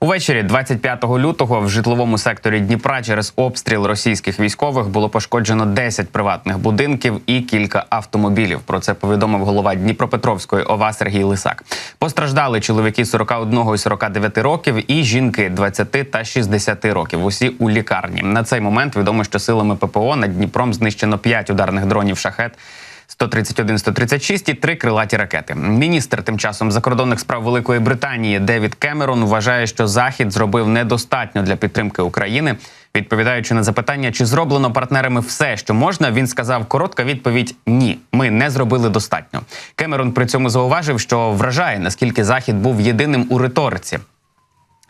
Увечері 25 лютого в житловому секторі Дніпра через обстріл російських військових було пошкоджено 10 приватних будинків і кілька автомобілів. Про це повідомив голова Дніпропетровської ОВА Сергій Лисак. Постраждали чоловіки 41 і 49 років і жінки 20 та 60 років. Усі у лікарні. На цей момент відомо, що силами ППО над Дніпром знищено 5 ударних дронів шахет. 131-136 і три крилаті ракети. Міністр тим часом закордонних справ Великої Британії Девід Кемерон вважає, що Захід зробив недостатньо для підтримки України. Відповідаючи на запитання, чи зроблено партнерами все, що можна, він сказав коротка відповідь: ні, ми не зробили достатньо. Кемерон при цьому зауважив, що вражає наскільки захід був єдиним у риториці.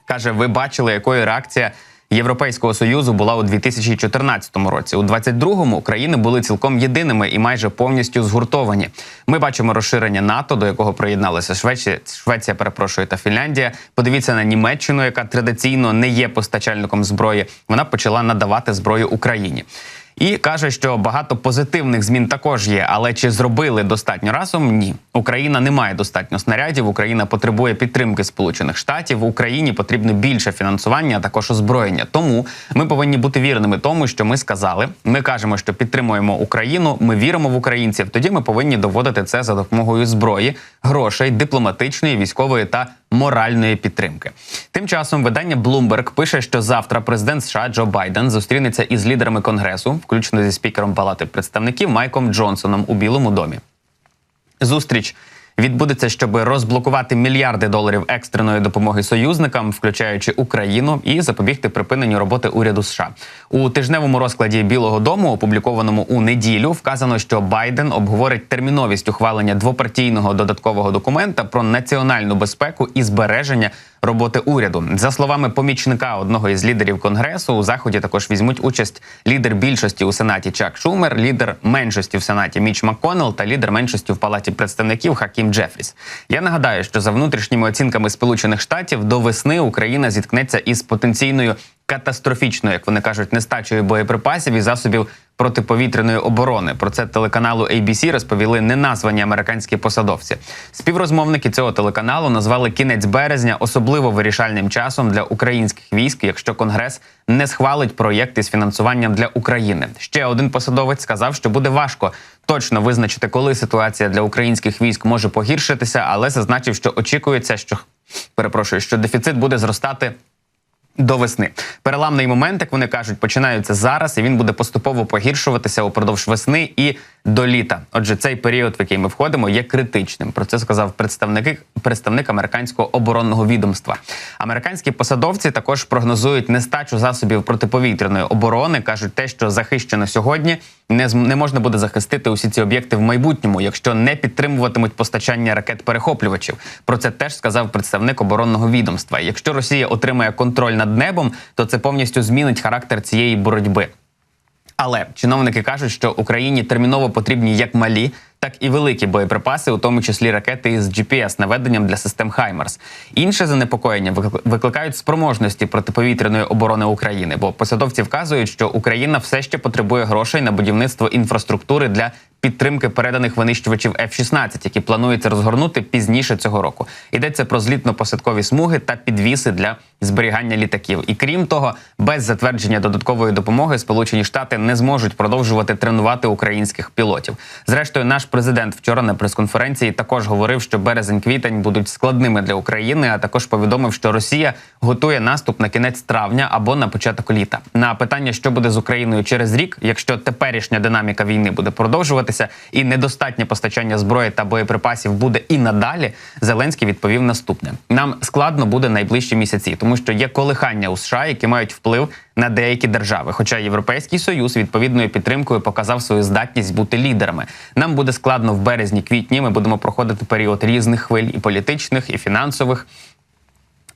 Каже, ви бачили, якою реакція Європейського союзу була у 2014 році. У 22-му країни були цілком єдиними і майже повністю згуртовані. Ми бачимо розширення НАТО, до якого приєдналися Швеція, Швеція, перепрошую, та Фінляндія. Подивіться на Німеччину, яка традиційно не є постачальником зброї. Вона почала надавати зброю Україні. І каже, що багато позитивних змін також є. Але чи зробили достатньо разом? Ні. Україна не має достатньо снарядів. Україна потребує підтримки Сполучених Штатів. Україні потрібно більше фінансування, а також озброєння. Тому ми повинні бути вірними тому, що ми сказали. Ми кажемо, що підтримуємо Україну. Ми віримо в українців. Тоді ми повинні доводити це за допомогою зброї, грошей, дипломатичної, військової та моральної підтримки. Тим часом видання Bloomberg пише, що завтра президент США Джо Байден зустрінеться із лідерами конгресу, включно зі спікером Палати представників Майком Джонсоном у Білому домі. Зустріч відбудеться, щоб розблокувати мільярди доларів екстреної допомоги союзникам, включаючи Україну, і запобігти припиненню роботи уряду США. У тижневому розкладі Білого Дому, опублікованому у неділю, вказано, що Байден обговорить терміновість ухвалення двопартійного додаткового документа про національну безпеку і збереження роботи уряду. За словами помічника одного із лідерів конгресу, у заході також візьмуть участь лідер більшості у сенаті Чак Шумер, лідер меншості в сенаті Міч Макконнелл та лідер меншості в палаті представників Хакім Джефріс. Я нагадаю, що за внутрішніми оцінками Сполучених Штатів до весни Україна зіткнеться із потенційною катастрофічною, як вони кажуть, нестачею боєприпасів і засобів протиповітряної оборони. Про це телеканалу ABC розповіли неназвані американські посадовці. Співрозмовники цього телеканалу назвали кінець березня особливо вирішальним часом для українських військ, якщо конгрес не схвалить проєкт із фінансуванням для України. Ще один посадовець сказав, що буде важко точно визначити, коли ситуація для українських військ може погіршитися, але зазначив, що очікується, що перепрошую, що дефіцит буде зростати. До весни. Переламний момент, як вони кажуть, починається зараз, і він буде поступово погіршуватися упродовж весни і до літа. Отже, цей період, в який ми входимо, є критичним. Про це сказав представник, представник американського оборонного відомства. Американські посадовці також прогнозують нестачу засобів протиповітряної оборони. кажуть, те, що захищено сьогодні, не не можна буде захистити усі ці об'єкти в майбутньому, якщо не підтримуватимуть постачання ракет перехоплювачів. Про це теж сказав представник оборонного відомства. Якщо Росія отримає контроль над небом, то це повністю змінить характер цієї боротьби. Але чиновники кажуть, що Україні терміново потрібні як малі, так і великі боєприпаси, у тому числі ракети із GPS наведенням для систем Хаймерс. Інше занепокоєння викликають спроможності протиповітряної оборони України, бо посадовці вказують, що Україна все ще потребує грошей на будівництво інфраструктури для підтримки переданих винищувачів F-16, які планується розгорнути пізніше цього року. Йдеться про злітно-посадкові смуги та підвіси для зберігання літаків. І крім того, без затвердження додаткової допомоги Сполучені Штати не зможуть продовжувати тренувати українських пілотів. Зрештою, наш президент вчора на прес-конференції також говорив, що березень-квітень будуть складними для України. А також повідомив, що Росія готує наступ на кінець травня або на початок літа. На питання, що буде з Україною через рік, якщо теперішня динаміка війни буде продовжуватися, і недостатнє постачання зброї та боєприпасів буде і надалі. Зеленський відповів наступне: нам складно буде найближчі місяці, тому що є колихання у США, які мають вплив на деякі держави. Хоча Європейський союз відповідною підтримкою показав свою здатність бути лідерами. Нам буде складно в березні-квітні. Ми будемо проходити період різних хвиль і політичних, і фінансових.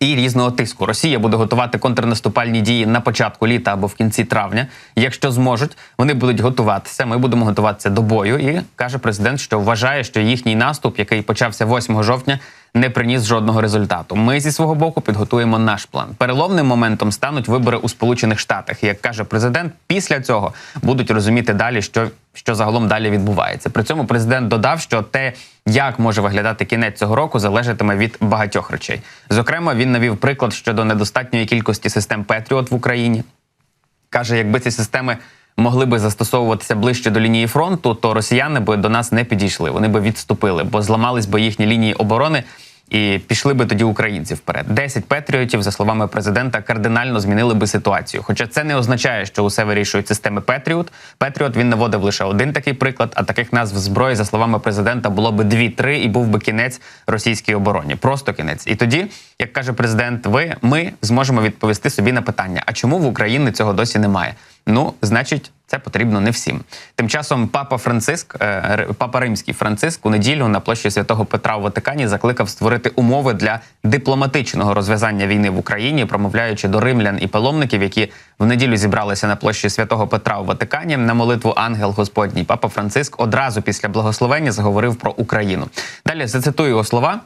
І різного тиску Росія буде готувати контрнаступальні дії на початку літа або в кінці травня. Якщо зможуть, вони будуть готуватися. Ми будемо готуватися до бою. І каже президент, що вважає, що їхній наступ, який почався 8 жовтня, не приніс жодного результату. Ми зі свого боку підготуємо наш план. Переломним моментом стануть вибори у Сполучених Штатах. Як каже президент, після цього будуть розуміти далі, що, що загалом далі відбувається. При цьому президент додав, що те, як може виглядати кінець цього року, залежатиме від багатьох речей. Зокрема, він навів приклад щодо недостатньої кількості систем Петріот в Україні. Каже, якби ці системи могли би застосовуватися ближче до лінії фронту, то росіяни би до нас не підійшли. Вони би відступили, бо зламались би їхні лінії оборони. І пішли би тоді українці вперед. 10 патріотів, за словами президента, кардинально змінили би ситуацію. Хоча це не означає, що усе вирішують системи Петріот. Петріот він наводив лише один такий приклад. А таких назв зброї, за словами президента, було би дві-три, і був би кінець російській обороні. Просто кінець. І тоді, як каже президент, ви ми зможемо відповісти собі на питання: а чому в Україні цього досі немає? Ну, значить, це потрібно не всім. Тим часом папа Франциск, е, папа Римський Франциск у неділю на площі святого Петра у Ватикані закликав створити умови для дипломатичного розв'язання війни в Україні, промовляючи до римлян і паломників, які в неділю зібралися на площі святого Петра у Ватикані на молитву Ангел Господній. Папа Франциск одразу після благословення заговорив про Україну. Далі зацитую його слова.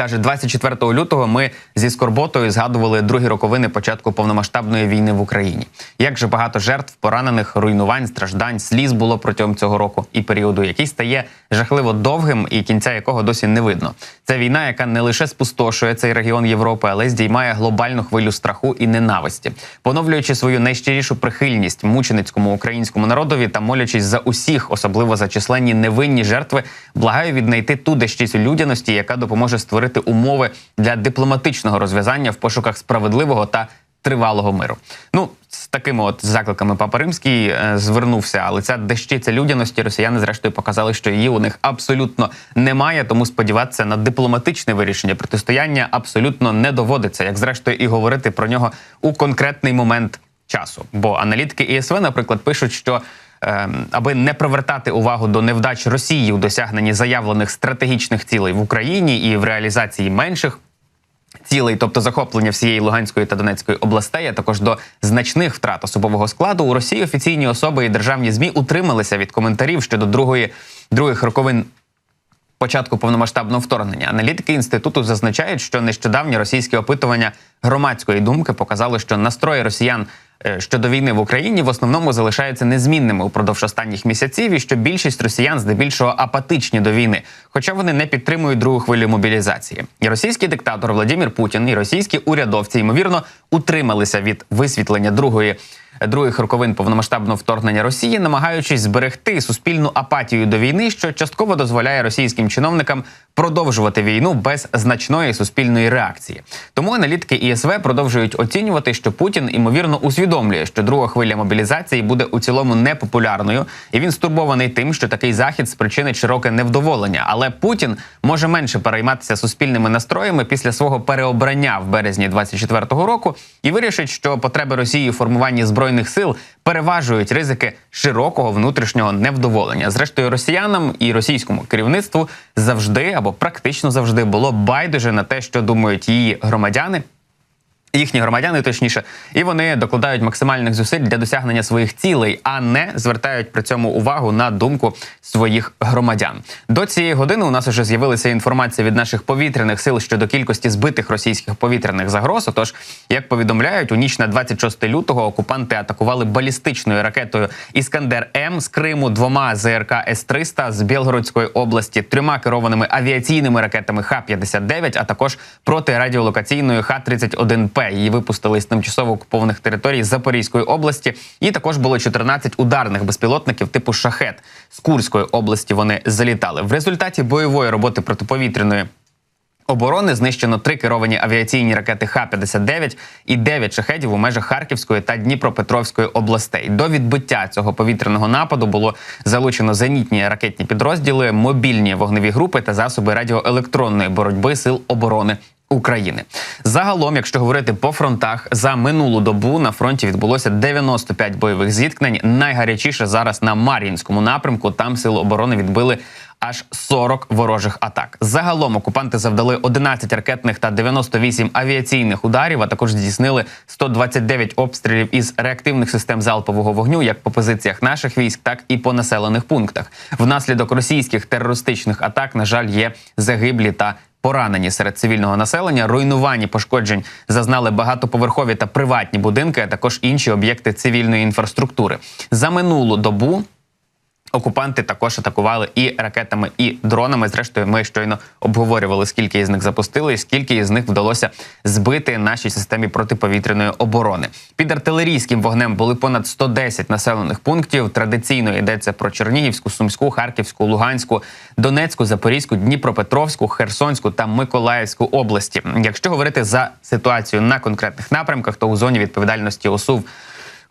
Каже, 24 лютого ми зі скорботою згадували другі роковини початку повномасштабної війни в Україні. Як же багато жертв, поранених, руйнувань, страждань, сліз було протягом цього року і періоду, який стає жахливо довгим і кінця якого досі не видно. Це війна, яка не лише спустошує цей регіон Європи, але здіймає глобальну хвилю страху і ненависті, поновлюючи свою найщирішу прихильність мученицькому українському народові та молячись за усіх, особливо за численні невинні жертви, благаю віднайти ту дещицю людяності, яка допоможе створити умови для дипломатичного розв'язання в пошуках справедливого та тривалого миру. Ну з такими от закликами Папа Римський е, звернувся, але ця дещиця людяності росіяни зрештою показали, що її у них абсолютно немає. Тому сподіватися на дипломатичне вирішення протистояння абсолютно не доводиться, як зрештою і говорити про нього у конкретний момент часу. Бо аналітики ІСВ, наприклад, пишуть, що аби не привертати увагу до невдач Росії у досягненні заявлених стратегічних цілей в Україні і в реалізації менших цілей, тобто захоплення всієї Луганської та Донецької областей, а також до значних втрат особового складу, у Росії офіційні особи і державні змі утрималися від коментарів щодо другої других роковин. Початку повномасштабного вторгнення аналітики інституту зазначають, що нещодавні російські опитування громадської думки показали, що настрої росіян щодо війни в Україні в основному залишаються незмінними упродовж останніх місяців, і що більшість росіян здебільшого апатичні до війни, хоча вони не підтримують другу хвилю мобілізації. І російський диктатор Владимир Путін і російські урядовці ймовірно утрималися від висвітлення другої других роковин повномасштабного вторгнення Росії, намагаючись зберегти суспільну апатію до війни, що частково дозволяє російським чиновникам продовжувати війну без значної суспільної реакції. Тому аналітики ІСВ продовжують оцінювати, що Путін ймовірно усвідомлює, що друга хвиля мобілізації буде у цілому непопулярною, і він стурбований тим, що такий захід спричинить широке невдоволення. Але Путін може менше перейматися суспільними настроями після свого переобрання в березні 24-го року і вирішить, що потреби Росії у формуванні збройних сил переважують ризики широкого внутрішнього невдоволення. Зрештою, росіянам і російському керівництву завжди або практично завжди було байдуже на те, що думають її громадяни. Їхні громадяни, точніше, і вони докладають максимальних зусиль для досягнення своїх цілей, а не звертають при цьому увагу на думку своїх громадян. До цієї години у нас вже з'явилася інформація від наших повітряних сил щодо кількості збитих російських повітряних загроз. Отож, як повідомляють, у ніч на 26 лютого окупанти атакували балістичною ракетою Іскандер М з Криму, двома ЗРК С-300 з Білгородської області, трьома керованими авіаційними ракетами Х-59, а також протирадіолокаційною Х-31П. Її випустили з тимчасово окупованих територій Запорізької області. І також було 14 ударних безпілотників типу шахет з Курської області. Вони залітали в результаті бойової роботи протиповітряної. Оборони знищено три керовані авіаційні ракети Х-59 і 9 шахедів у межах Харківської та Дніпропетровської областей. До відбиття цього повітряного нападу було залучено зенітні ракетні підрозділи, мобільні вогневі групи та засоби радіоелектронної боротьби сил оборони. України загалом, якщо говорити по фронтах, за минулу добу на фронті відбулося 95 бойових зіткнень. Найгарячіше зараз на Мар'їнському напрямку. Там сили оборони відбили аж 40 ворожих атак. Загалом окупанти завдали 11 ракетних та 98 авіаційних ударів. А також здійснили 129 обстрілів із реактивних систем залпового вогню, як по позиціях наших військ, так і по населених пунктах. Внаслідок російських терористичних атак, на жаль, є загиблі та Поранені серед цивільного населення, руйнувані пошкоджень зазнали багатоповерхові та приватні будинки, а також інші об'єкти цивільної інфраструктури. За минулу добу Окупанти також атакували і ракетами, і дронами. Зрештою, ми щойно обговорювали, скільки із них запустили, і скільки із них вдалося збити нашій системі протиповітряної оборони. Під артилерійським вогнем були понад 110 населених пунктів. Традиційно йдеться про Чернігівську, Сумську, Харківську, Луганську, Донецьку, Запорізьку, Дніпропетровську, Херсонську та Миколаївську області. Якщо говорити за ситуацію на конкретних напрямках, то у зоні відповідальності ОСУВ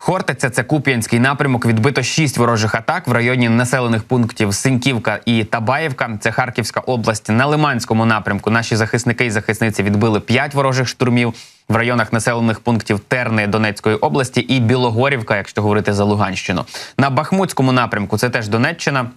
Хортиця це Куп'янський напрямок. Відбито шість ворожих атак в районі населених пунктів Синьківка і Табаєвка. Це Харківська область. На Лиманському напрямку наші захисники і захисниці відбили п'ять ворожих штурмів в районах населених пунктів Терни Донецької області і Білогорівка, якщо говорити за Луганщину. На Бахмутському напрямку це теж Донеччина.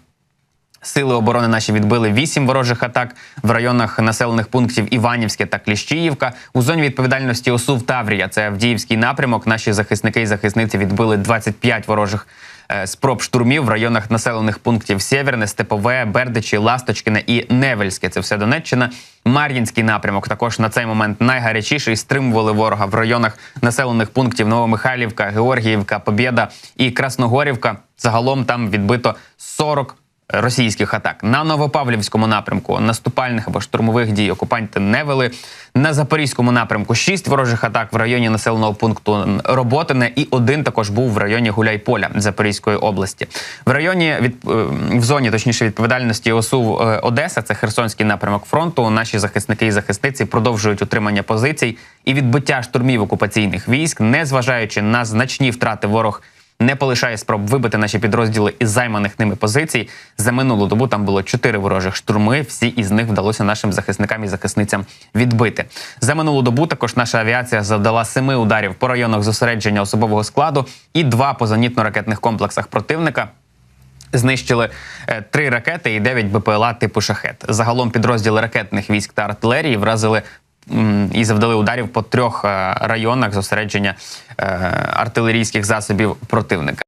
Сили оборони наші відбили вісім ворожих атак в районах населених пунктів Іванівське та Кліщіївка. У зоні відповідальності ОСУВ Таврія, це Авдіївський напрямок. Наші захисники і захисниці відбили 25 ворожих е, спроб штурмів в районах населених пунктів Сєверне, Степове, Бердичі, Ласточкине і Невельське. Це все Донеччина. Мар'їнський напрямок також на цей момент найгарячіший. Стримували ворога в районах населених пунктів Новомихайлівка, Георгіївка, Побєда і Красногорівка. Загалом там відбито 40 російських атак на Новопавлівському напрямку наступальних або штурмових дій окупанти не вели. На запорізькому напрямку шість ворожих атак в районі населеного пункту Роботине, і один також був в районі Гуляйполя Запорізької області. В районі від е, в зоні, точніше, відповідальності ОСУ е, Одеса, це Херсонський напрямок фронту. Наші захисники і захисниці продовжують утримання позицій і відбиття штурмів окупаційних військ, не зважаючи на значні втрати ворог не полишає спроб вибити наші підрозділи із займаних ними позицій. За минулу добу там було чотири ворожих штурми. Всі із них вдалося нашим захисникам і захисницям відбити. За минулу добу також наша авіація завдала семи ударів по районах зосередження особового складу і два по зенітно-ракетних комплексах противника. Знищили е, три ракети і дев'ять БПЛА типу шахет. Загалом підрозділи ракетних військ та артилерії вразили і завдали ударів по трьох е, районах зосередження е, артилерійських засобів противника.